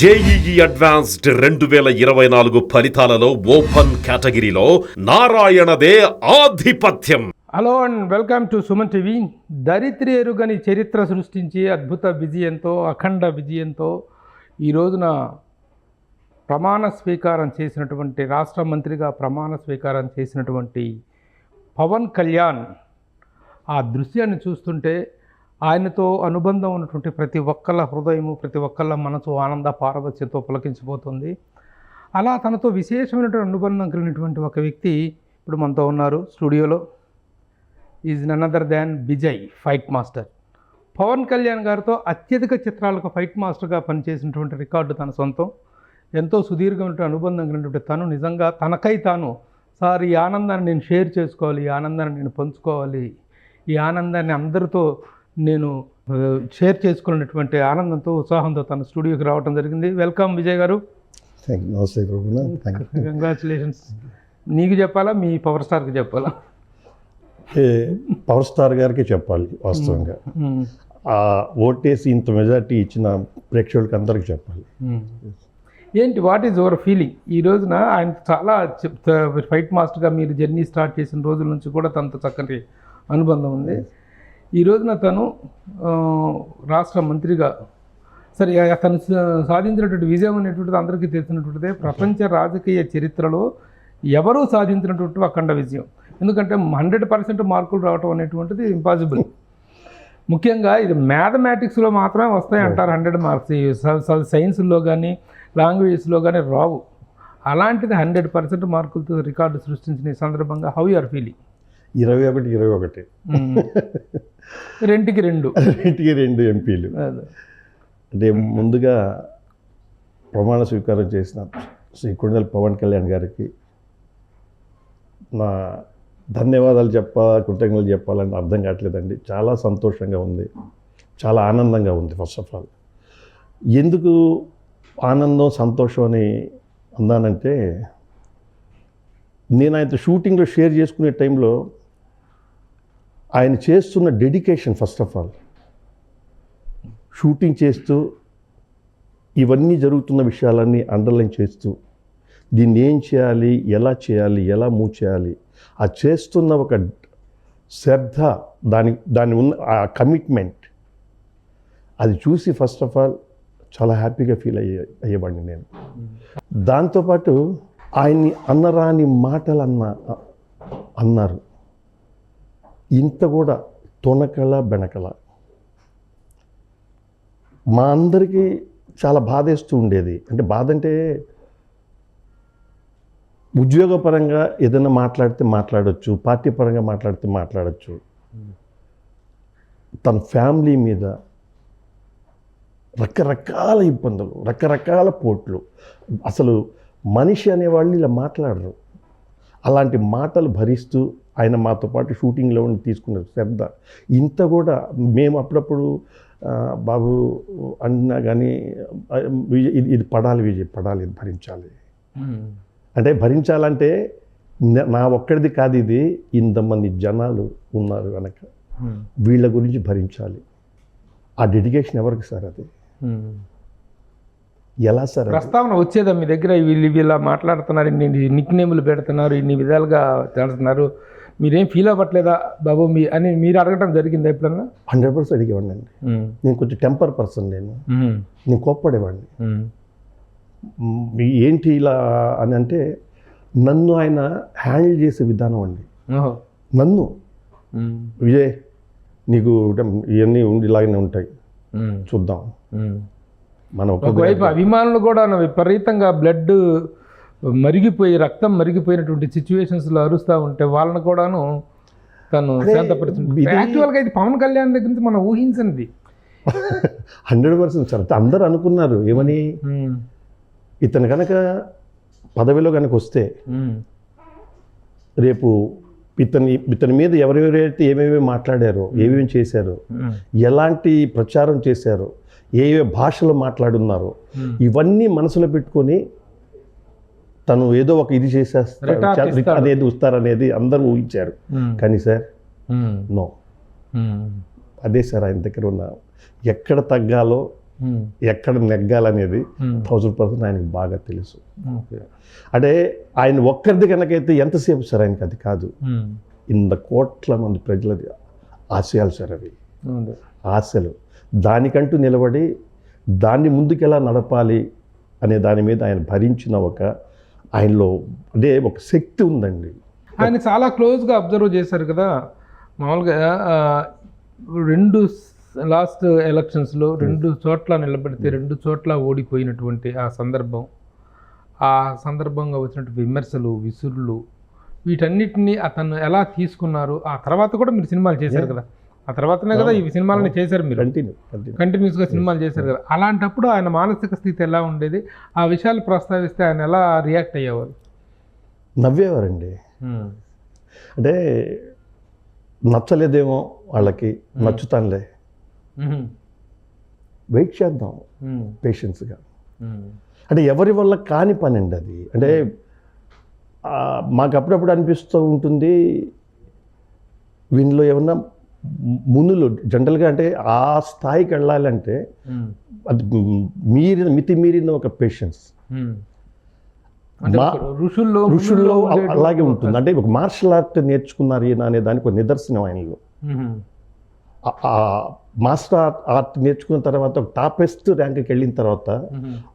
JEE advanced రెండు వేల ఇరవై నాలుగు ఫలితాలలో ఓపెన్ కేటగిరీలో నారాయణదే ఆధిపత్యం. Hello and welcome to Suman TV. దరిద్రి ఎరుగని చరిత్ర సృష్టించి అద్భుత విజయంతో అఖండ విజయంతో ఈ రోజున ప్రమాణ స్వీకారం చేసినటువంటి రాష్ట్ర మంత్రిగా ప్రమాణ స్వీకారం చేసినటువంటి పవన్ కళ్యాణ్ ఆ దృశ్యాన్ని చూస్తుంటే ఆయనతో అనుబంధం ఉన్నటువంటి ప్రతి ఒక్కళ్ళ హృదయము ప్రతి ఒక్కళ్ళ మనసు ఆనంద పారవస్యంతో పులకించిపోతుంది. అలా తనతో విశేషమైనటువంటి అనుబంధం కలిగినటువంటి ఒక వ్యక్తి ఇప్పుడు మనతో ఉన్నారు స్టూడియోలో. Is none other than Vijay fight master Pawan Kalyan గారితో అత్యధిక చిత్రాలకు ఫైట్ మాస్టర్గా పనిచేసినటువంటి రికార్డు తన సొంతం. ఎంతో సుదీర్ఘమైన అనుబంధం కలిగినటువంటి తను నిజంగా తనకై తాను సార్ ఈ ఆనందాన్ని నేను షేర్ చేసుకోవాలి ఈ ఆనందాన్ని నేను పంచుకోవాలి ఈ ఆనందాన్ని అందరితో నేను షేర్ చేసుకున్నటువంటి ఆనందంతో ఉత్సాహంతో తన స్టూడియోకి రావడం జరిగింది. వెల్కమ్ విజయ్ గారు. నమస్తే కంగ్రాచులేషన్స్ నీకు చెప్పాలా? మీ పవర్ స్టార్కి చెప్పాలా? పవర్ స్టార్ గారికి చెప్పాలి వాస్తవంగా. ఆ ఓటేసి ఇంత మెజార్టీ ఇచ్చిన ప్రేక్షకులకి అందరికి చెప్పాలి. ఏంటి వాట్ ఈజ్ యువర్ ఫీలింగ్ ఈ రోజున ఆయన చాలా ఫైట్ మాస్టర్గా మీరు జర్నీ స్టార్ట్ చేసిన రోజుల నుంచి కూడా తనతో చక్కటి అనుబంధం ఉంది. ఈ రోజున తను రాష్ట్ర మంత్రిగా సరే తను సాధించినటువంటి విజయం అనేటువంటిది అందరికీ తెలిసినటువంటిదే. ప్రపంచ రాజకీయ చరిత్రలో ఎవరూ సాధించినటువంటి అఖండ విజయం. ఎందుకంటే హండ్రెడ్ పర్సెంట్ మార్కులు రావటం అనేటువంటిది ఇంపాసిబుల్. ముఖ్యంగా ఇది మ్యాథమెటిక్స్లో మాత్రమే వస్తాయి అంటారు హండ్రెడ్ మార్క్స్. స- సైన్స్లో కానీ లాంగ్వేజెస్లో కానీ రావు. అలాంటిది హండ్రెడ్ పర్సెంట్ మార్కులతో రికార్డు సృష్టించిన ఈ సందర్భంగా హౌ ఆర్ ఫీలింగ్? ఇరవై ఒకటి ఇరవై ఒకటి. రెండుకి రెండు. రెండుకి రెండు ఎంపీలు. అంటే ముందుగా ప్రమాణ స్వీకారం చేసిన శ్రీ కొండల పవన్ కళ్యాణ్ గారికి నా ధన్యవాదాలు చెప్పాలా కృతజ్ఞతలు చెప్పాలని అర్థం కావట్లేదండి. చాలా సంతోషంగా ఉంది. చాలా ఆనందంగా ఉంది ఫస్ట్ ఆఫ్ ఆల్ ఎందుకు ఆనందం సంతోషం అని అన్నానంటే నేను ఆయనతో షూటింగ్లో షేర్ చేసుకునే టైంలో ఆయన చేస్తున్న dedication first of all. Shooting చేస్తూ ఇవన్నీ జరుగుతున్న విషయాలన్నీ అండర్లైన్ చేస్తూ దీన్ని ఏం చేయాలి ఎలా చేయాలి ఎలా మూవ్ చేయాలి ఆ చేస్తున్న ఒక శ్రద్ధ దాని దాని ఉన్న ఆ కమిట్మెంట్ అది చూసి ఫస్ట్ ఆఫ్ ఆల్ చాలా హ్యాపీగా ఫీల్ అయ్యే అయ్యేవాడిని నేను. దాంతోపాటు ఆయన్ని అన్నరాని మాటలు అన్న అన్నారు. ఇంత కూడా తొనకల బెనకల. మా అందరికీ చాలా బాధేస్తూ ఉండేది. అంటే బాధ అంటే ఉద్యోగపరంగా ఏదైనా మాట్లాడితే మాట్లాడొచ్చు పార్టీ పరంగా మాట్లాడితే మాట్లాడచ్చు. తన ఫ్యామిలీ మీద రకరకాల ఇబ్బందులు రకరకాల పోట్లు. అసలు మనిషి అనేవాళ్ళు ఇలా మాట్లాడరు. అలాంటి మాటలు భరిస్తూ ఆయన మాతో పాటు షూటింగ్లో ఉండి తీసుకున్న శ్రద్ధ ఇంత కూడా మేము అప్పుడప్పుడు బాబు అన్నా కానీ విజయ్ ఇది ఇది పడాలి విజయ్ పడాలి ఇది భరించాలి. అంటే భరించాలంటే న- ఒక్కడిది కాదు ఇది ఇంతమంది జనాలు ఉన్నారు కనుక. వీళ్ళ గురించి భరించాలి ఆ డెడికేషన్ ఎవరికి సార్ అది. ఎలా సార్? ప్రస్తావన వచ్చేదా మీ దగ్గర? వీళ్ళు ఇలా మాట్లాడుతున్నారు ఇన్ని నిక్ నేములు పెడుతున్నారు ఇన్ని విధాలుగా చేస్తున్నారు. మీరేం ఫీల్ అవ్వట్లేదా బాబు? మీ అని మీరు అడగటం జరిగిందా ఎప్పుడన్నా? హండ్రెడ్ పర్సెంట్ అడిగేవాడిని అండి. నేను కొంచెం టెంపర్ పర్సన్ నేను. నేను కోప్పడేవాడిని. ఏంటి ఇలా అని అంటే నన్ను ఆయన హ్యాండిల్ చేసే విధానం అండి. నన్ను. విజయ్ నీకు ఇవన్నీ ఉండి ఇలాగనే ఉంటాయి. చూద్దాం. మనం ఒక ఒకవైపు అభిమానులు కూడా విపరీతంగా బ్లడ్ మరిగిపోయి రక్తం మరిగిపోయినటువంటి సిచ్యువేషన్స్లో అరుస్తూ ఉంటే వాళ్ళని కూడాను తను శాంతపరుచుంది ఇది- యాక్చువల్గా ఇది పవన్ కళ్యాణ్ దగ్గర నుంచి మనం ఊహించింది హండ్రెడ్ పర్సెంట్ సార్ అందరూ అనుకున్నారు ఏమని. ఇతను కనుక పదవిలో కనుక వస్తే. రేపు ఇతని ఇతని మీద ఎవరెవరైతే ఏమేమి మాట్లాడారో ఏమేమి చేశారో. ఎలాంటి ప్రచారం చేశారో ఏ ఏ భాషలో మాట్లాడున్నారో మ్మ్. ఇవన్నీ మనసులో పెట్టుకొని తను ఏదో ఒక ఇది చేసేస్తారు. అనేది వస్తారనేది అందరూ ఊహించారు మ్మ్. కానీ సార్ మ్మ్. నో. అదే సార్ ఆయన దగ్గర ఉన్న ఎక్కడ తగ్గాలో ఎక్కడ నెగ్గాలనేది థౌజండ్ పర్సెంట్ ఆయనకు బాగా తెలుసు అంటే ఆయన ఒక్కరిది కనుకైతే ఎంతసేపు సార్ ఆయనకి అది కాదు ఇంత కోట్ల మంది ప్రజలది ఆశయాలు సార్ అవి. ఆశలు దానికంటూ నిలబడి దాన్ని ముందుకు ఎలా నడపాలి అనే దాని మీద ఆయన భరించిన ఒక ఆయనలో అంటే ఒక శక్తి ఉందండి. ఆయన చాలా క్లోజ్గా అబ్జర్వ్ చేశారు కదా. మామూలుగా రెండు లాస్ట్ ఎలక్షన్స్లో రెండు చోట్ల నిలబడితే రెండు చోట్ల ఓడిపోయినటువంటి ఆ సందర్భం ఆ సందర్భంగా వచ్చినటువంటి విమర్శలు విసురులు వీటన్నిటిని అతను ఎలా తీసుకున్నారు ఆ తర్వాత కూడా మీరు సినిమాలు చేశారు కదా. ఆ తర్వాతనే కదా ఈ సినిమాలని చేశారు మీరు. కంటిన్యూ కంటిన్యూ కంటిన్యూస్గా సినిమాలు చేశారు కదా. అలాంటప్పుడు ఆయన మానసిక స్థితి ఎలా ఉండేది? ఆ విషయాలు ప్రస్తావిస్తే ఆయన ఎలా రియాక్ట్ అయ్యేవారు? నవ్వేవారండి. అంటే నచ్చలేదేమో వాళ్ళకి నచ్చుతానులే. వెయిట్ చేద్దాం. పేషెన్స్గా. అంటే ఎవరి వల్ల కాని పని అండి అది. అంటే మాకు అప్పుడప్పుడు అనిపిస్తూ ఉంటుంది వీనిలో ఏమన్నా మునులు జనరల్గా అంటే ఆ స్థాయికి వెళ్ళాలంటే. అది మీరిన మితి మీరిన ఒక పేషెన్స్ ఋషుల్లో ఋషుల్లో అలాగే ఉంటుంది. అంటే ఒక మార్షల్ ఆర్ట్ నేర్చుకున్నారు ఈయన అనే దానికి ఒక నిదర్శనం ఆయనలో మాస్టర్ ఆర్ట్ ఆర్ట్ నేర్చుకున్న తర్వాత ఒక టాపెస్ట్ ర్యాంక్కి వెళ్ళిన తర్వాత.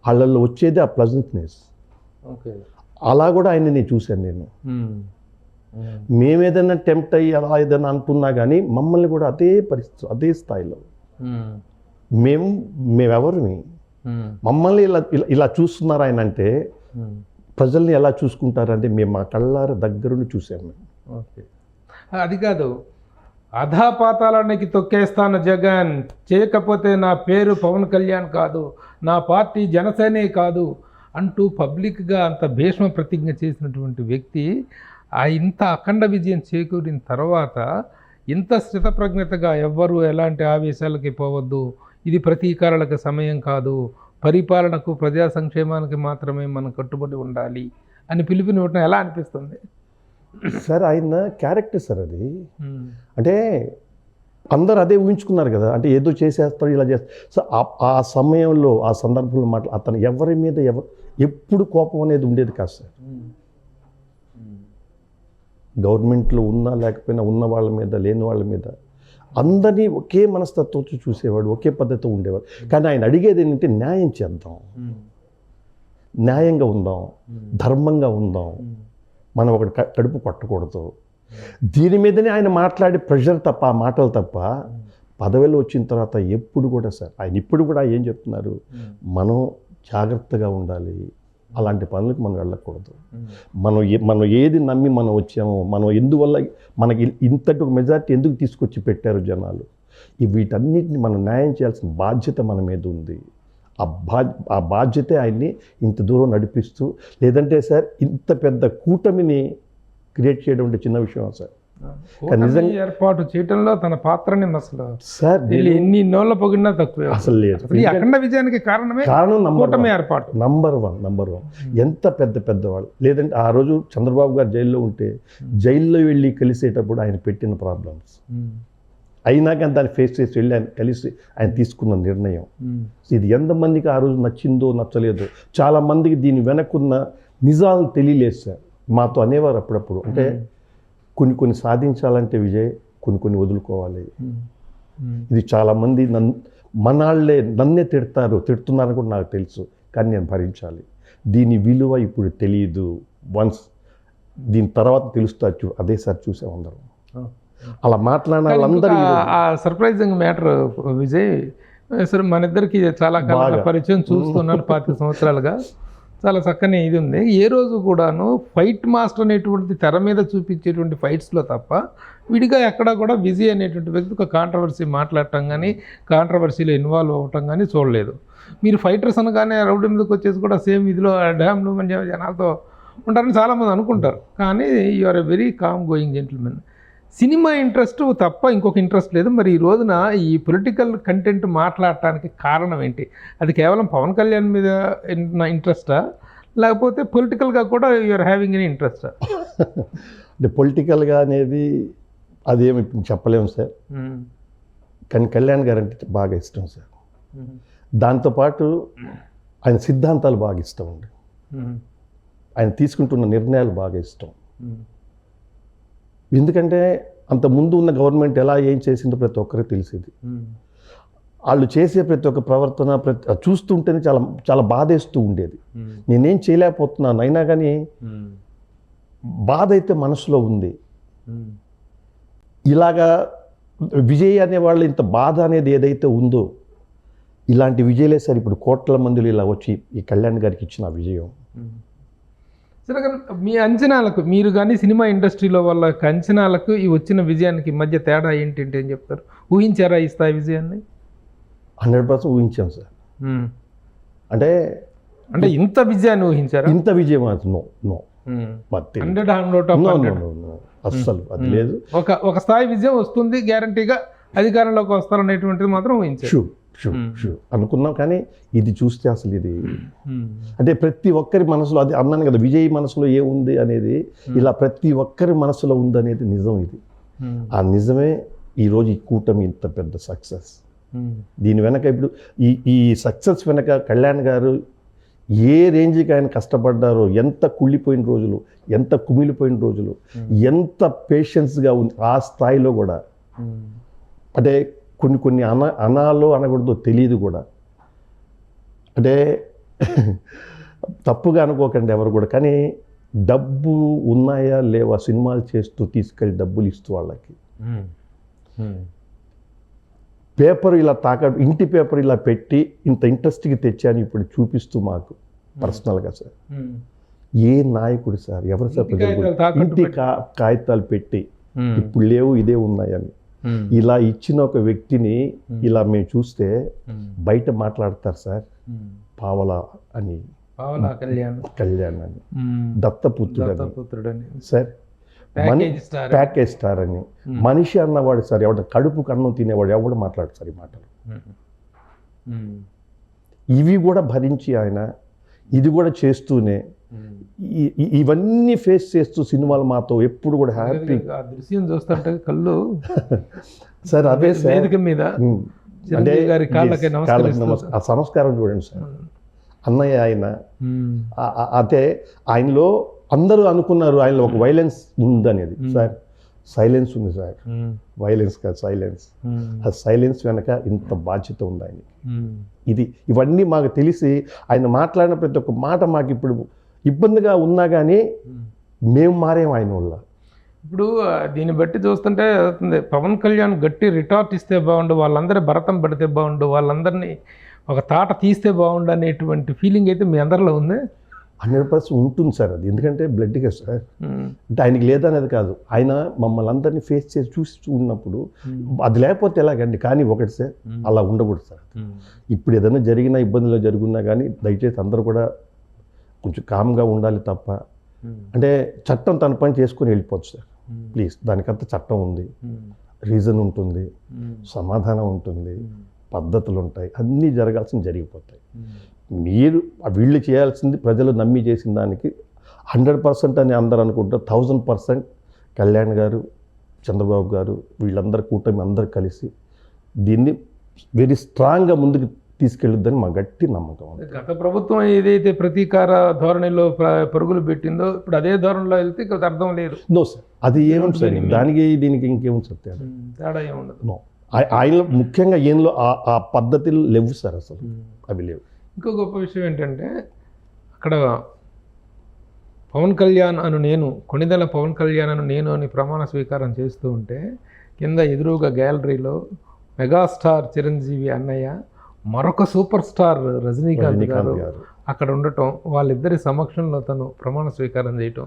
వాళ్ళల్లో వచ్చేది ఆ ప్లజెంట్నెస్ ఓకే. అలా కూడా ఆయన నేను చూశాను నేను. మేమేదైనా టెంప్ట్ అయ్యి అలా ఏదైనా అంటున్నా కానీ మమ్మల్ని కూడా అదే పరిస్థితి అదే స్థాయిలో మ్మ్. మేము మేమెవరిమి మ్మ్. మమ్మల్ని ఇలా ఇలా చూస్తున్నారు ఆయన అంటే. ప్రజల్ని ఎలా చూసుకుంటారంటే మేము మా కళ్ళార దగ్గరుండి చూసాము మేము ఓకే అది కాదు అధాపాతాలనికి తొక్కేస్తాను జగన్ చేయకపోతే నా పేరు పవన్ కళ్యాణ్ కాదు నా పార్టీ జనసేనే కాదు అంటూ పబ్లిక్గా అంత భీష్మ ప్రతిజ్ఞ చేసినటువంటి వ్యక్తి ఆ ఇంత అఖండ విజయం చేకూరిన తర్వాత ఇంత స్థితప్రజ్ఞతగా ఎవ్వరూ ఎలాంటి ఆవేశాలకి పోవద్దు. ఇది ప్రతీకారాలకు సమయం కాదు. పరిపాలనకు ప్రజా సంక్షేమానికి మాత్రమే మనం కట్టుబడి ఉండాలి అని పిలుపునివ్వటం ఎలా అనిపిస్తుంది? సార్ ఆయన క్యారెక్టర్ సార్ అది. అంటే అందరు అదే ఊహించుకున్నారు కదా. అంటే ఏదో చేసేస్తాడు ఇలా చేస్తాడు సో ఆ- ఆ సమయంలో ఆ సందర్భంలో మాట్లా అతను ఎవరి మీద ఎవరు ఎప్పుడు కోపం అనేది ఉండేది కాదు సార్. గవర్నమెంట్లో ఉన్నా లేకపోయినా ఉన్న వాళ్ళ మీద లేని వాళ్ళ మీద అందరినీ ఒకే మనస్తత్వంతో చూసేవాడు ఒకే పద్ధతితో ఉండేవాడు. కానీ ఆయన అడిగేది ఏంటంటే న్యాయం చేద్దాం. న్యాయంగా ఉందాం. ధర్మంగా ఉందాం. మనం ఒకటి కడుపు పట్టకూడదు దీని మీదనే ఆయన మాట్లాడే ప్రెషర్ తప్ప మాటలు తప్ప పదవిలో వచ్చిన తర్వాత ఎప్పుడు కూడా సార్ ఆయన ఇప్పుడు కూడా ఏం చెప్తున్నారు? మనం జాగ్రత్తగా ఉండాలి. అలాంటి పనులకు మనం వెళ్ళకూడదు. మనం ఏ- మనం ఏది నమ్మి మనం వచ్చామో మనం ఎందువల్ల మనకి ఇంతటి ఒక మెజార్టీ ఎందుకు తీసుకొచ్చి పెట్టారు జనాలు? ఈ వీటన్నిటిని మనం న్యాయం చేయాల్సిన బాధ్యత మన మీద ఉంది. ఆ బా ఆ బాధ్యతే ఆయన్ని ఇంత దూరం నడిపిస్తూ లేదంటే సార్ ఇంత పెద్ద కూటమిని క్రియేట్ చేయడం అంటే చిన్న విషయం సార్? ఏర్పాటు చేయటంలో తన పాత్రని అసలు సార్ వీళ్ళు ఎన్ని నోళ్ళ పొగిడినా తక్కువే అసలు లేదు. అఖండ విజయానికి కారణమే కారణం కూటమి ఏర్పాటు. నంబర్ వన్ నంబర్ వన్ ఎంత పెద్ద పెద్దవాళ్ళు. లేదంటే ఆ రోజు చంద్రబాబు గారు జైల్లో ఉంటే జైల్లో వెళ్ళి కలిసేటప్పుడు ఆయన పెట్టిన ప్రాబ్లమ్స్ అయినా కానీ దాన్ని ఫేస్ చేసి వెళ్ళి ఆయన కలిసి ఆయన తీసుకున్న నిర్ణయం. ఇది ఎంతమందికి ఆ రోజు నచ్చిందో నచ్చలేదో. చాలా మందికి దీని వెనక్కున్న నిజాలు తెలియలేదు సార్. మాతో అనేవారు అప్పుడప్పుడు. అంటే కొన్ని కొన్ని సాధించాలంటే విజయ్ కొన్ని కొన్ని వదులుకోవాలి. ఇది చాలామంది నన్ను మనాళ్ళే నన్నే తిడతారు తిడుతున్నారని కూడా నాకు తెలుసు కానీ నేను భరించాలి. దీని విలువ ఇప్పుడు తెలియదు వన్స్ దీని తర్వాత తెలుస్తా చూ అదే సార్ చూసాం అందరం. అలా మాట్లాడిన వాళ్ళందరూ ఆ సర్ప్రైజింగ్ మ్యాటర్ విజయ్ సరే మన ఇద్దరికి చాలా. పరిచయం చూస్తున్నాను పాతిక సంవత్సరాలుగా. చాలా చక్కని ఇది ఉంది. ఏ రోజు కూడాను ఫైట్ మాస్టర్ అనేటువంటి తెర మీద చూపించేటువంటి ఫైట్స్లో తప్ప విడిగా ఎక్కడా కూడా విజయ్ అనేటువంటి వ్యక్తి ఒక కాంట్రవర్సీ మాట్లాడటం కానీ కాంట్రవర్సీలో ఇన్వాల్వ్ అవ్వటం కానీ చూడలేదు. మీరు ఫైటర్స్ అనగానే రౌడీ మీదకి వచ్చేసి కూడా సేమ్ ఇదిలో డ్యామ్లు మంచి జనాలతో ఉంటారని చాలామంది అనుకుంటారు. కానీ you are a very calm going gentleman cinema interest తప్ప ఇంకొక ఇంట్రెస్ట్ లేదు. మరి ఈ రోజున ఈ పొలిటికల్ కంటెంట్ మాట్లాడటానికి కారణం ఏంటి? అది కేవలం పవన్ కళ్యాణ్ మీద ఇంట్రెస్టా లేకపోతే పొలిటికల్గా కూడా యూఆర్ హ్యావింగ్ ఎనీ ఇంట్రెస్టా అంటే పొలిటికల్గా అనేది అదేమి చెప్పలేము సార్. కానీ కళ్యాణ్ గారు అంటే బాగా ఇష్టం సార్. దాంతోపాటు ఆయన సిద్ధాంతాలు బాగా ఇష్టం అండి. ఆయన తీసుకుంటున్న నిర్ణయాలు బాగా ఇష్టం. ఎందుకంటే అంత ముందు ఉన్న గవర్నమెంట్ ఎలా ఏం చేసిందో ప్రతి ఒక్కరికి తెలిసింది. వాళ్ళు చేసే ప్రతి ఒక్క ప్రవర్తన ప్రతి చూస్తుంటేనే చాలా చాలా బాధేస్తూ ఉండేది. నేనేం చేయలేకపోతున్నాను అయినా కానీ బాధ అయితే మనసులో ఉంది. ఇలాగా విజయ్ అనే వాళ్ళు ఇంత బాధ అనేది ఏదైతే ఉందో ఇలాంటి విజయలే సార్ ఇప్పుడు కోట్ల మందిలో ఇలా వచ్చి ఈ కళ్యాణ్ గారికి ఇచ్చిన విజయం. సరే కానీ మీ అంచనాలకు మీరు కానీ సినిమా ఇండస్ట్రీలో వాళ్ళ అంచనాలకు ఈ వచ్చిన విజయానికి మధ్య తేడా ఏంటంటే ఏం చెప్తారు? ఊహించారా ఈ స్థాయి విజయాన్ని? హండ్రెడ్ పర్సెంట్ ఊహించాం సార్. అంటే అంటే ఇంత విజయాన్ని ఊహించారా? ఇంత విజయం హండ్రెడ్ హండ్రెడ్. నో అస్సలు అది లేదు. ఒక ఒక స్థాయి విజయం వస్తుంది గ్యారంటీగా అధికారంలోకి వస్తారనేటువంటిది మాత్రం ఊహించారు. షూ షూ Hmm. షూ అనుకున్నాం కానీ ఇది చూస్తే అసలు ఇది. అంటే ప్రతి ఒక్కరి మనసులో అది అన్నాను కదా విజయ్ మనసులో ఏముంది అనేది ఇలా ప్రతి ఒక్కరి మనసులో ఉంది అనేది నిజం ఇది. ఆ నిజమే ఈరోజు ఈ కూటమి ఇంత పెద్ద సక్సెస్. దీని వెనక ఇప్పుడు ఈ ఈ సక్సెస్ వెనక కళ్యాణ్ గారు ఏ రేంజ్కి ఆయన కష్టపడ్డారో ఎంత కుళ్ళిపోయిన రోజులు ఎంత కుమిలిపోయిన రోజులు ఎంత పేషెన్స్గా ఉంది ఆ స్థాయిలో కూడా. అంటే కొన్ని కొన్ని అన అనాలో అనకూడదో తెలియదు కూడా. అంటే తప్పుగా అనుకోకండి ఎవరు కూడా. కానీ డబ్బు ఉన్నాయా లేవా సినిమాలు చేస్తూ తీసుకెళ్ళి డబ్బులు ఇస్తూ వాళ్ళకి. పేపర్ ఇలా తాక ఇంటి పేపర్ ఇలా పెట్టి ఇంత ఇంట్రెస్ట్గా తెచ్చాను ఇప్పుడు చూపిస్తూ మాకు పర్సనల్గా సార్. ఏ నాయకుడు సార్? ఎవరు సార్ ఇంటి కాగితాలు పెట్టి. ఇప్పుడు లేవు ఇదే ఉన్నాయని. ఇలా ఇచ్చిన ఒక వ్యక్తిని ఇలా మేము చూస్తే ఉమ్. బయట మాట్లాడతారు సార్. పావల అని. పావలా కళ్యాణ్. కళ్యాణ్ అని. దత్తపుత్రుడని. సార్ ప్యాకేజ్ స్టార్ అని. మనిషి అన్నవాడు సార్ ఎవడ కడుపు కన్నం తినేవాడు ఎవడు మాట్లాడు సార్ ఈ మాటలు. ఇవి కూడా భరించి ఆయన ఇది కూడా చేస్తూనే ఇవన్నీ ఫేస్ చేస్తూ సినిమాలు మాతో ఎప్పుడు కూడా హ్యాపీ. ఆ దృశ్యం చూస్తుంటే కళ్ళు సార్ అదే వేదిక మీద. చిరంజీవి గారి కాళ్ళకి సంస్కారం చూడండి సార్. అన్నయ్య ఆయన. అంటే ఆయనలో అందరూ అనుకున్నారు ఆయనలో ఒక వైలెన్స్ ఉందనేది. సార్ సైలెన్స్ ఉంది సార్. వైలెన్స్ కాదు సైలెన్స్. ఆ సైలెన్స్ వెనక ఇంత బాధ్యత ఉంది ఆయనకి. ఇది ఇవన్నీ మాకు తెలిసి ఆయన మాట్లాడిన ప్రతి ఒక్క మాట మాకు ఇప్పుడు ఇబ్బందిగా ఉన్నా కానీ. మేము మారేం ఆయన వల్ల. ఇప్పుడు దీన్ని బట్టి చూస్తుంటే అవుతుంది. పవన్ కళ్యాణ్ గట్టి రిటార్ట్ ఇస్తే బాగుండు వాళ్ళందరి భరతం పడితే బాగుండు వాళ్ళందరినీ ఒక తాట తీస్తే బాగుండు అనేటువంటి ఫీలింగ్ అయితే మీ అందరిలో ఉంది? హండ్రెడ్ పర్సెంట్ ఉంటుంది సార్ అది. ఎందుకంటే బ్లడ్గా సార్. అంటే ఆయనకి లేదనేది కాదు. ఆయన మమ్మల్ని అందరినీ ఫేస్ చేసి చూసి ఉన్నప్పుడు అది లేకపోతే ఎలాగండి? కానీ ఒకటి సార్ అలా ఉండకూడదు సార్. ఇప్పుడు ఏదైనా జరిగిన ఇబ్బందులు జరుగున్నా కానీ దయచేసి అందరూ కూడా కొంచెం కామ్గా ఉండాలి తప్ప. అంటే చట్టం తన పని చేసుకొని వెళ్ళిపోవచ్చు సార్. ప్లీజ్ దానికంత చట్టం ఉంది. రీజన్ ఉంటుంది. సమాధానం ఉంటుంది. పద్ధతులు ఉంటాయి అన్నీ జరగాల్సింది జరిగిపోతాయి. మీరు వీళ్ళు చేయాల్సింది ప్రజలు నమ్మి చేసిన దానికి హండ్రెడ్ పర్సెంట్ అని అందరు అనుకుంటారు థౌజండ్ పర్సెంట్ కళ్యాణ్ గారు చంద్రబాబు గారు వీళ్ళందరూ కూటమి అందరు కలిసి దీన్ని వెరీ స్ట్రాంగ్గా ముందుకు తీసుకెళ్ళొద్దని మా గట్టి నమ్మకం గత ప్రభుత్వం ఏదైతే ప్రతీకార ధోరణిలో ప్ర- పరుగులు పెట్టిందో ఇప్పుడు అదే ధోరణిలో వెళ్తే ఇక అర్థం లేదు. నో సార్ అది ఏముంది సార్ దానికి? దీనికి ఇంకేముంది సార్ తేడా? ఏముండదు. నో ఆయన ముఖ్యంగా ఏంలో ఆ- ఆ పద్ధతులు లేవు సార్ అసలు. అవి లేవు. ఇంకో గొప్ప విషయం ఏంటంటే అక్కడ పవన్ కళ్యాణ్ అను నేను కొణిదెల పవన్ కళ్యాణ్ అను నేను అని ప్రమాణ స్వీకారం చేస్తూ ఉంటే కింద ఎదురుగా గ్యాలరీలో మెగాస్టార్ చిరంజీవి అన్నయ్య మరొక సూపర్ స్టార్ రజనీకాంత్ గారు అక్కడ ఉండటం వాళ్ళిద్దరి సమక్షంలో తను ప్రమాణ స్వీకారం చేయటం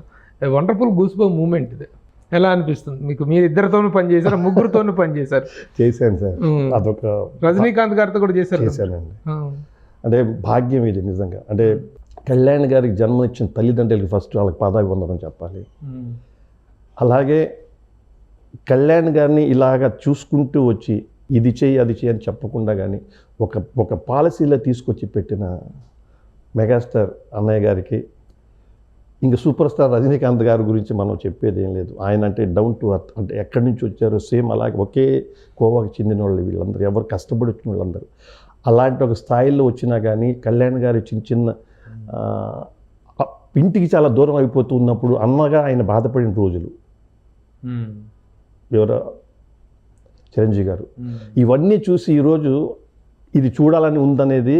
వండర్ఫుల్ గూస్బో మూమెంట్ ఇది. ఎలా అనిపిస్తుంది? మీకు మీరు ఇద్దరితోనూ పనిచేశారు ముగ్గురితోనూ పనిచేశారు చేశాను సార్. అదొక రజనీకాంత్ గారితో కూడా చేశారు? చేశానండి. అంటే భాగ్యం ఇది నిజంగా. అంటే కళ్యాణ్ గారికి జన్మనిచ్చిన తల్లిదండ్రులకి ఫస్ట్ వాళ్ళకి పాదాభివందనం చెప్పాలి. అలాగే కళ్యాణ్ గారిని ఇలాగ చూసుకుంటూ వచ్చి ఇది చేయి అది చేయి అని చెప్పకుండా కానీ ఒక ఒక పాలసీలో తీసుకొచ్చి పెట్టిన మెగాస్టార్ అన్నయ్య గారికి ఇంకా సూపర్ స్టార్ రజనీకాంత్ గారి గురించి మనం చెప్పేది ఏం లేదు. ఆయన అంటే డౌన్ టు అర్త్ అంటే ఎక్కడి నుంచి వచ్చారో సేమ్ అలాగే ఒకే కోవాకి చెందిన వాళ్ళు వీళ్ళందరూ ఎవరు కష్టపడి వచ్చిన వాళ్ళందరూ. అలాంటి ఒక స్థాయిలో వచ్చినా కానీ కళ్యాణ్ గారి చిన్న చిన్న ఇంటికి చాలా దూరం అయిపోతూ ఉన్నప్పుడు అన్నగా ఆయన బాధపడిన రోజులు. ఎవరో చిరంజీవి గారు. ఇవన్నీ చూసి ఈరోజు ఇది చూడాలని ఉందనేది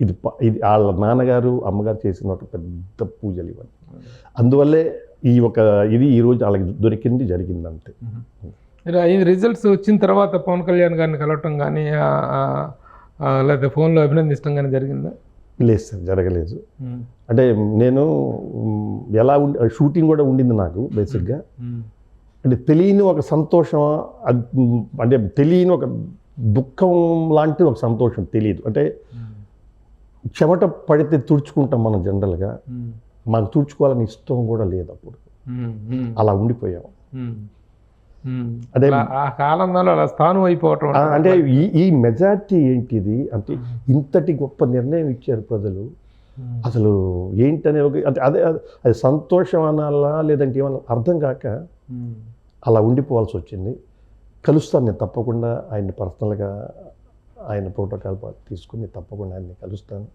ఇది ఇది వాళ్ళ నాన్నగారు అమ్మగారు చేసిన ఒక పెద్ద పూజలు ఇవన్నీ. అందువల్లే ఈ ఒక ఇది ఈరోజు వాళ్ళకి దొరికింది జరిగింది అంతే ఈ రిజల్ట్స్ వచ్చిన తర్వాత పవన్ కళ్యాణ్ గారిని కలవటం కానీ లేకపోతే ఫోన్లో అభినందించడం కానీ జరిగిందా? లేదు సార్ జరగలేదు. అంటే నేను ఎలా ఉండి షూటింగ్ కూడా ఉండింది నాకు బేసిక్గా. అంటే తెలియని ఒక సంతోషం అద్- అంటే తెలియని ఒక దుఃఖం లాంటి ఒక సంతోషం తెలియదు. అంటే చెమట పడితే తుడుచుకుంటాం మనం జనరల్గా. మాకు తుడుచుకోవాలని ఇష్టం కూడా లేదు అప్పుడు. అలా ఉండిపోయాం. అలా ఆ కాలంలో అలా స్థానం అయిపోవటం అంటే ఈ ఈ మెజారిటీ ఏంటిది అంటే ఇంతటి గొప్ప నిర్ణయం ఇచ్చారు ప్రజలు. అసలు ఏంటనే ఒక అంటే అదే అది సంతోషం అనాలా లేదంటే ఏమన్నా అర్థం కాక అలా ఉండిపోవాల్సి వచ్చింది కలుస్తాను నేను తప్పకుండా ఆయన్ని పర్సనల్గా ఆయన ప్రోటోకాల్ తీసుకుని తప్పకుండా ఆయన్ని కలుస్తాను.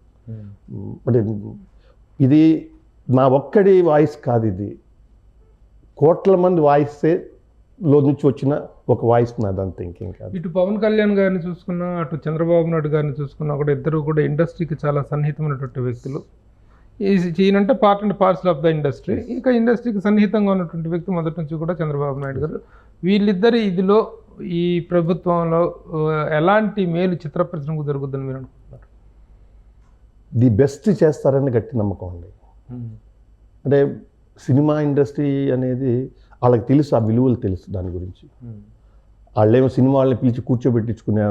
అంటే ఇది నా ఒక్కడి వాయిస్ కాదు ఇది కోట్ల మంది వాయిసే లో నుంచి వచ్చిన ఒక వాయిస్ నాది అంతే ఇంకేం కాదు. ఇటు పవన్ కళ్యాణ్ గారిని చూసుకున్నా అటు చంద్రబాబు నాయుడు గారిని చూసుకున్నా కూడా ఇద్దరు కూడా ఇండస్ట్రీకి చాలా సన్నిహితమైనటువంటి వ్యక్తులు. ఈయనంటే part and parcel of the industry ఇంకా ఇండస్ట్రీకి సన్నిహితంగా ఉన్నటువంటి వ్యక్తి మొదటి నుంచి కూడా చంద్రబాబు నాయుడు గారు. వీళ్ళిద్దరి ఇదిలో ఈ ప్రభుత్వంలో ఎలాంటి మేలు చిత్ర పరిశ్రమకు జరుగుద్దని మీరు అనుకుంటున్నారు? ది బెస్ట్ చేస్తారని గట్టి నమ్మకం ఉంది అంటే సినిమా ఇండస్ట్రీ అనేది వాళ్ళకి తెలుసు ఆ విలువలు తెలుసు దాని గురించి. వాళ్ళేమో సినిమా వాళ్ళని పిలిచి కూర్చోబెట్టించుకునే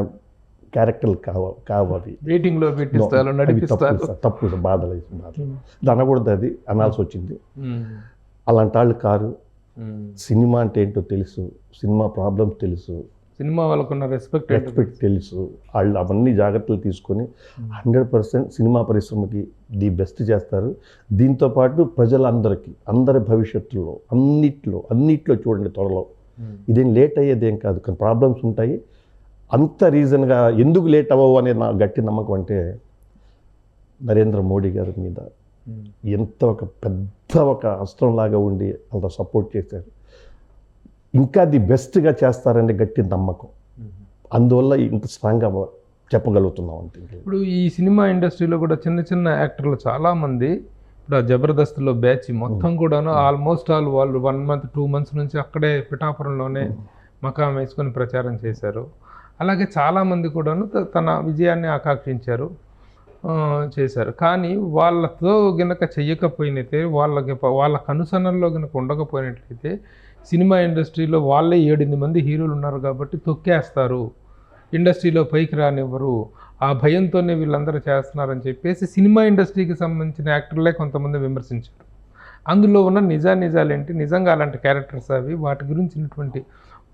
క్యారెక్టర్లు కావ కావు అవి. వెయిటింగ్లో పెట్టిస్తారు తప్పు తప్పు బాధలు బాధలు. అది అనకూడదు అది అనాల్సి వచ్చింది. అలాంటి వాళ్ళు కారు. సినిమా అంటే ఏంటో తెలుసు సినిమా ప్రాబ్లమ్స్ తెలుసు. సినిమా వాళ్ళకున్న రెస్పెక్ట్ రెస్పెక్ట్ తెలుసు. వాళ్ళు అవన్నీ జాగ్రత్తలు తీసుకొని హండ్రెడ్ పర్సెంట్ సినిమా పరిశ్రమకి ది బెస్ట్ చేస్తారు. దీంతోపాటు ప్రజలందరికీ అందరి భవిష్యత్తులో అన్నిట్లో అన్నిట్లో చూడండి త్వరలో. ఇదేం లేట్ అయ్యేది ఏం కాదు కానీ ప్రాబ్లమ్స్ ఉంటాయి. అంత రీజన్గా ఎందుకు లేట్ అవ్వవు అనే నా గట్టి నమ్మకం అంటే నరేంద్ర మోడీ గారి మీద ఎంత ఒక పెద్ద ఒక అస్త్రంలాగా ఉండి అంత సపోర్ట్ చేశారు. ఇంకా ది బెస్ట్గా చేస్తారనే గట్టి నమ్మకం. అందువల్ల ఇంత స్ట్రాంగ్గా చెప్పగలుగుతున్నాం అంతే ఇప్పుడు ఈ సినిమా ఇండస్ట్రీలో కూడా చిన్న చిన్న యాక్టర్లు చాలా మంది ఇప్పుడు ఆ జబర్దస్త్లో బ్యాచ్ మొత్తం కూడాను ఆల్మోస్ట్ ఆల్ వాళ్ళు వన్ మంత్ టూ మంత్స్ నుంచి అక్కడే పిఠాపురంలోనే మకాం వేసుకొని ప్రచారం చేశారు. అలాగే చాలామంది కూడాను త- తన విజయాన్ని ఆకాంక్షించారు చేశారు. కానీ వాళ్ళతో గనక చెయ్యకపోయినైతే వాళ్ళకి వాళ్ళ కనుసనల్లో గనక ఉండకపోయినట్లయితే సినిమా ఇండస్ట్రీలో వాళ్ళే ఏడెనిమిది మంది హీరోలు ఉన్నారు కాబట్టి తొక్కేస్తారు. ఇండస్ట్రీలో పైకి రానివ్వరు. ఆ భయంతోనే వీళ్ళందరూ చేస్తున్నారని చెప్పేసి సినిమా ఇండస్ట్రీకి సంబంధించిన యాక్టర్లే కొంతమంది విమర్శించారు. అందులో ఉన్న నిజా నిజాలేంటి నిజంగా అలాంటి క్యారెక్టర్స్ అవి వాటి గురించినటువంటి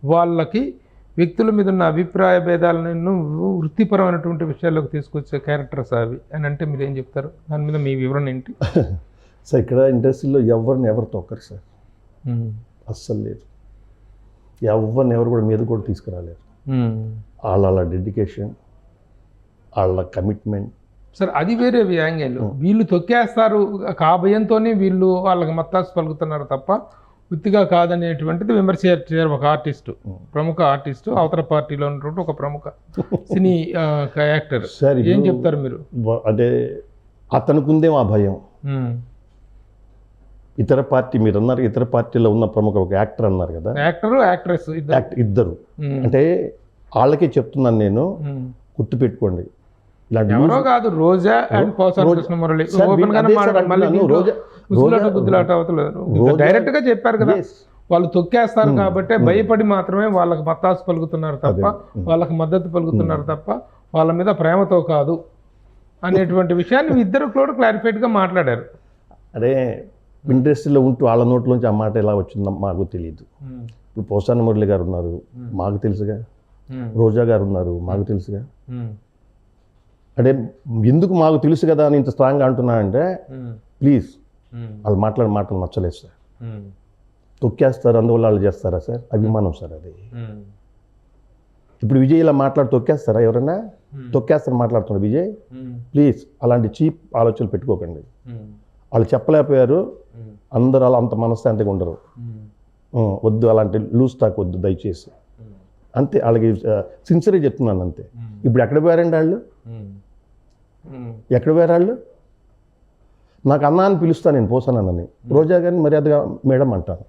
వాళ్ళకి వ్యక్తుల మీద ఉన్న అభిప్రాయ భేదాలను వృత్తిపరమైనటువంటి విషయాల్లోకి తీసుకొచ్చే క్యారెక్టర్స్ అవి అని అంటే మీరు ఏం చెప్తారు? దాని మీద మీ వివరణ ఏంటి? సార్ ఇక్కడ ఇండస్ట్రీలో ఎవరిని ఎవరు తొక్కరు సార్? అస్సలు లేదు. ఎవరిని ఎవరు కూడా మీద కూడా తీసుకురాలేరు. వాళ్ళ డెడికేషన్ వాళ్ళ కమిట్మెంట్ సరే అది వేరే యాంగిల్. వీళ్ళు తొక్కేస్తారు ఆ భయంతోనే వీళ్ళు వాళ్ళకి మత్తాసు పలుకుతున్నారు తప్ప ఉత్తిగా కాదనేటువంటిది విమర్శ చేశారు ఒక ఆర్టిస్టు. ప్రముఖ ఆర్టిస్టు అవతల పార్టీలో ఉన్నటువంటి ఒక ప్రముఖ సినీ యాక్టర్. సార్ ఏం చెప్తారు మీరు? అంటే అతనుకుందేమో ఆ భయం. ఇతర పార్టీ మీరు అన్నారు ఇతర పార్టీలో ఉన్న ప్రముఖ ఒక యాక్టర్ అన్నారు కదా. యాక్టరు యాక్ట్రెస్ ఇద్దరు. అంటే వాళ్ళకే చెప్తున్నాను నేను. ఉమ్. గుర్తుపెట్టుకోండి. ఇలాంటి ఎవరో కాదు రోజా అండ్ పోసాని కృష్ణమురళి. ఓపెన్ గానే డైరెక్ట్గా చెప్పారు కదా. వాళ్ళు తొక్కేస్తారు కాబట్టి భయపడి మాత్రమే వాళ్ళకి మత్తాసు పలుకుతున్నారు తప్ప అదే. వాళ్ళకి మద్దతు పలుకుతున్నారు తప్ప వాళ్ళ మీద ప్రేమతో కాదు అనేటువంటి విషయాన్ని ఇద్దరు కూడా క్లారిఫైడ్గా మాట్లాడారు. అదే ఇండస్ట్రీలో ఉంటూ వాళ్ళ నోట్లోంచి ఆ మాట ఎలా వచ్చిందో మాకు తెలియదు ఇప్పుడు పోసాని మురళి గారు ఉన్నారు మాకు తెలుసుగా. రోజా గారు ఉన్నారు మాకు తెలుసుగా. అంటే ఎందుకు మాకు తెలుసు కదా అని ఇంత స్ట్రాంగ్గా అంటున్నా అంటే ప్లీజ్ వాళ్ళు మాట్లాడే మాటలు నచ్చలేదు సార్. తొక్కేస్తారు అందువల్ల వాళ్ళు చేస్తారా సార్? అభిమానం సార్ అది. ఇప్పుడు విజయ్ ఇలా మాట్లాడి తొక్కేస్తారా ఎవరైనా తొక్కేస్తాను మాట్లాడుతున్నాడు విజయ్. ప్లీజ్ అలాంటి చీప్ ఆలోచనలు పెట్టుకోకండి. వాళ్ళు చెప్పలేకపోయారు. అందరూ అలా అంత మనశ్శాంతిగా ఉండరు. వద్దు అలాంటి లూజ్ టాక్ వద్దు దయచేసి. అంతే వాళ్ళకి సిన్సియర్గా చెప్తున్నాను అంతే. ఇప్పుడు ఎక్కడ పోయారండి వాళ్ళు? ఎక్కడ పోయారు వాళ్ళు? నాకు అన్న అని పిలుస్తాను నేను పోసానని రోజా గారిని మర్యాదగా మేడం అంటాను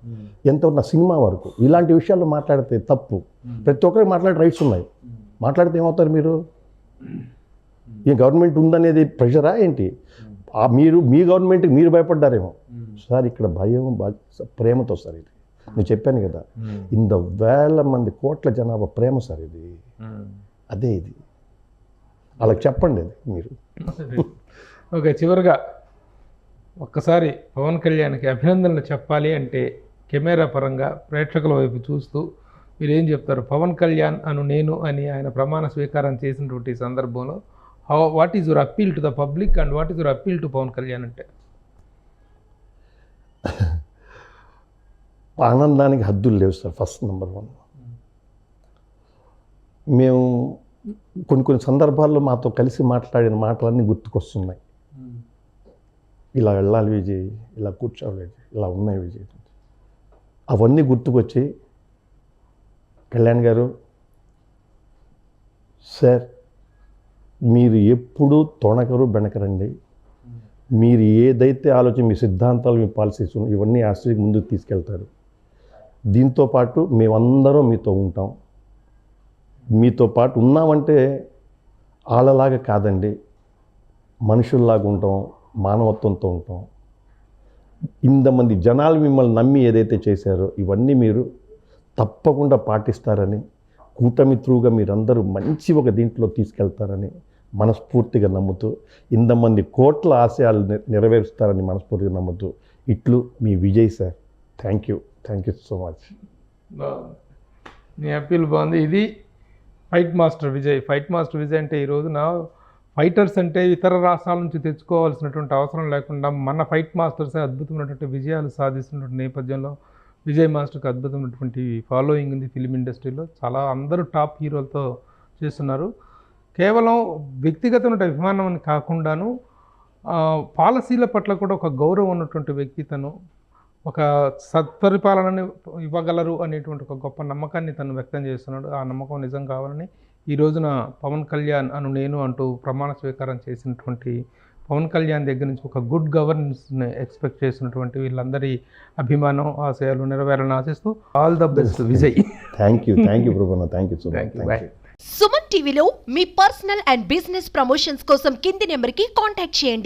ఎంత నా సినిమా వరకు ఇలాంటి విషయాలు మాట్లాడితే తప్పు. ప్రతి ఒక్కరికి మాట్లాడే రైట్స్ ఉన్నాయి. మాట్లాడితే ఏమవుతారు మీరు? ఈ గవర్నమెంట్ ఉందనేది ప్రెషరా ఏంటి? ఆ మీరు మీ గవర్నమెంట్కి మీరు భయపడ్డారేమో. సార్ ఇక్కడ భయం ప్రేమతో సార్ ఇది. నేను చెప్పాను కదా. ఇంత వేల మంది కోట్ల జనాభా ప్రేమ సార్ ఇది. అదే ఇది. వాళ్ళకి చెప్పండి అది మీరు. ఓకే చివరిగా ఒక్కసారి పవన్ కళ్యాణ్కి అభినందనలు చెప్పాలి అంటే కెమెరా పరంగా ప్రేక్షకుల వైపు చూస్తూ మీరేం ఏం చెప్తారు? పవన్ కళ్యాణ్ అను నేను అని ఆయన ప్రమాణ స్వీకారం చేసినటువంటి సందర్భంలో how what is your appeal to the public and what is your appeal to Pawan Kalyan? అంటే. ఆనందానికి హద్దులు లేవు సార్ ఫస్ట్ నెంబర్ వన్. మేము కొన్ని కొన్ని సందర్భాల్లో మాతో కలిసి మాట్లాడిన మాటలన్నీ గుర్తుకొస్తున్నాయి. ఇలా వెళ్ళాలి విజయ్ ఇలా కూర్చోవాలి విజయ్ ఇలా ఉన్నాయి విజయ్. అవన్నీ గుర్తుకొచ్చి కళ్యాణ్ గారు సార్ మీరు ఎప్పుడూ తొణకరు బెనకరండి మీరు ఏదైతే ఆలోచన మీ సిద్ధాంతాలు మీ పాలసీస్ ఇవన్నీ ఆశ్చర్యకి ముందుకు తీసుకెళ్తారు. దీంతో పాటు మేమందరం మీతో ఉంటాం. మీతో పాటు ఉన్నామంటే వాళ్ళలాగా కాదండి. మనుషుల్లాగా ఉంటాం మానవత్వంతో ఉంటాం. ఇంతమంది జనాలు మిమ్మల్ని నమ్మి ఏదైతే చేశారో ఇవన్నీ మీరు తప్పకుండా పాటిస్తారని కూటమి త్రూగా మీరందరూ మంచి ఒక దీంట్లో తీసుకెళ్తారని మనస్ఫూర్తిగా నమ్ముతూ ఇంతమంది కోట్ల ఆశయాలు నెరవేరుస్తారని మనస్ఫూర్తిగా నమ్ముతూ ఇట్లు మీ Vijay sir. Thank you. Thank you so much. బాగుంది మీ అప్పీల్ బాగుంది. ఇది fight master Vijay. Fight master Vijay అంటే ఈ రోజున ఫైటర్స్ అంటే ఇతర రాష్ట్రాల నుంచి తెచ్చుకోవాల్సినటువంటి అవసరం లేకుండా మన ఫైట్ మాస్టర్సే అద్భుతమైనటువంటి విజయాలు సాధిస్తున్నటువంటి నేపథ్యంలో విజయ్ మాస్టర్కి అద్భుతమైనటువంటి ఫాలోయింగ్ ఉంది ఫిలిం ఇండస్ట్రీలో చాలా అందరూ టాప్ హీరోలతో చేస్తున్నారు. కేవలం వ్యక్తిగతమైన అభిమానం అని కాకుండాను పాలసీల పట్ల కూడా ఒక గౌరవం ఉన్నటువంటి వ్యక్తి తను. ఒక సత్పరిపాలనని ఇవ్వగలరు అనేటువంటి ఒక గొప్ప నమ్మకాన్ని తను వ్యక్తం చేస్తున్నాడు. ఆ నమ్మకం నిజం కావాలని ఈ రోజున పవన్ కళ్యాణ్ అను నేను అంటూ ప్రమాణ స్వీకారం చేసినటువంటి పవన్ కళ్యాణ్ దగ్గర నుంచి ఒక గుడ్ గవర్నెన్స్ని ఎక్స్పెక్ట్ చేసినటువంటి వీళ్ళందరి అభిమానం ఆశయాలు నెరవేరాలని ఆశిస్తూ all the best Vijay. Thank you thank you Prabhu thank you so much Suman టీవీలో మీ పర్సనల్ అండ్ బిజినెస్ ప్రమోషన్స్ కోసం కింది నెంబర్కి కాంటాక్ట్ చేయండి.